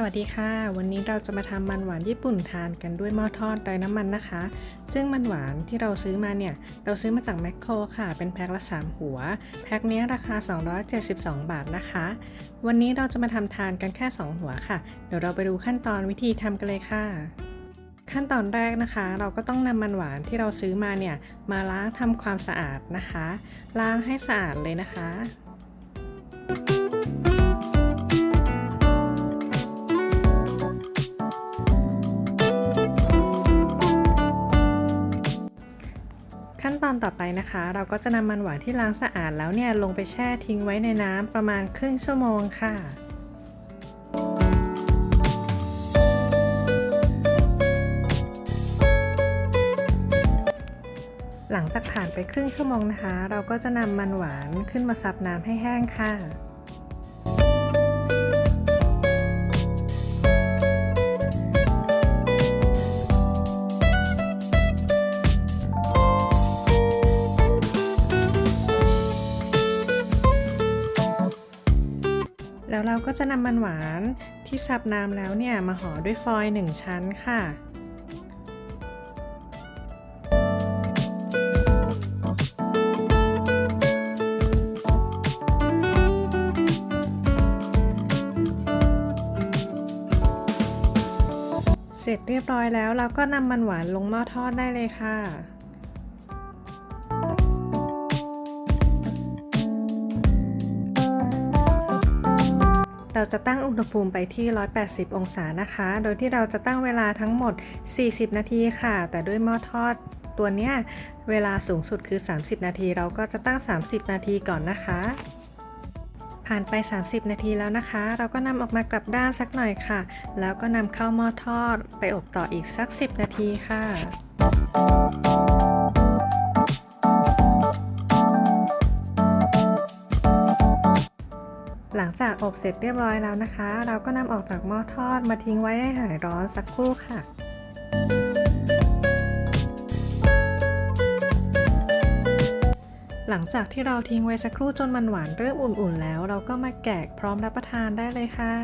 สวัสดีค่ะ วันนี้เราจะมาทำมันหวานญี่ปุ่นทานกันด้วยหม้อทอดไร้น้ำมันนะคะ ซึ่งมันหวานที่เราซื้อมาเนี่ย เราซื้อมาจากแมคโครค่ะ เป็นแพ็คละ 3 หัว แพ็คนี้ราคา 272 บาทนะคะ วันนี้เราจะมาทำทานกันแค่ 2 หัวค่ะ เดี๋ยวเราไปดูขั้นตอนวิธีทำกันเลยค่ะขั้นตอนแรกนะคะ เราก็ต้องนำมันหวานที่เราซื้อมาเนี่ย มาล้างทำความสะอาดนะคะ ล้างให้สะอาดเลยนะคะ นตอนต่อไปนะคะ เราก็จะนำมันหวานที่ล้างสะอาดแล้วเนี่ยลงไปแช่ทิ้งไว้ในน้ำประมาณครึ่งชั่วโมงค่ะหลังจากผ่านไปครึ่งชั่วโมงนะคะ เราก็จะนำมันหวานขึ้นมาซับน้ำให้แห้งค่ะ แล้วเราก็จะนำมันหวานที่ซับน้ำแล้วเนี่ยมาห่อด้วยฟอยล์หนึ่งชั้นค่ะเสร็จเรียบร้อยแล้วเราก็นำมันหวานลงหม้อทอดได้เลยค่ะ เราจะตั้งอุณหภูมิไปที่ 180 องศานะคะ โดยที่เราจะตั้งเวลาทั้งหมด 40 นาทีค่ะ แต่ด้วยหม้อทอดตัวเนี้ยเวลาสูงสุดคือ 30 นาที เราก็จะตั้ง 30 นาทีก่อนนะคะ ผ่านไป 30 นาทีแล้วนะคะ เราก็นำออกมากลับด้านสักหน่อยค่ะ แล้วก็นำเข้าหม้อทอดไปอบต่ออีกสัก 10 นาทีค่ะ หลังจากอบเสร็จเรียบร้อยแล้วนะคะ เราก็นำออกจากหม้อทอดมาทิ้งไว้ให้หายร้อนสักครู่ค่ะหลังจากที่เราทิ้งไว้สักครู่จนมันหวานเริ่มอุ่นๆแล้ว เราก็มาแกะพร้อมรับประทานได้เลยค่ะ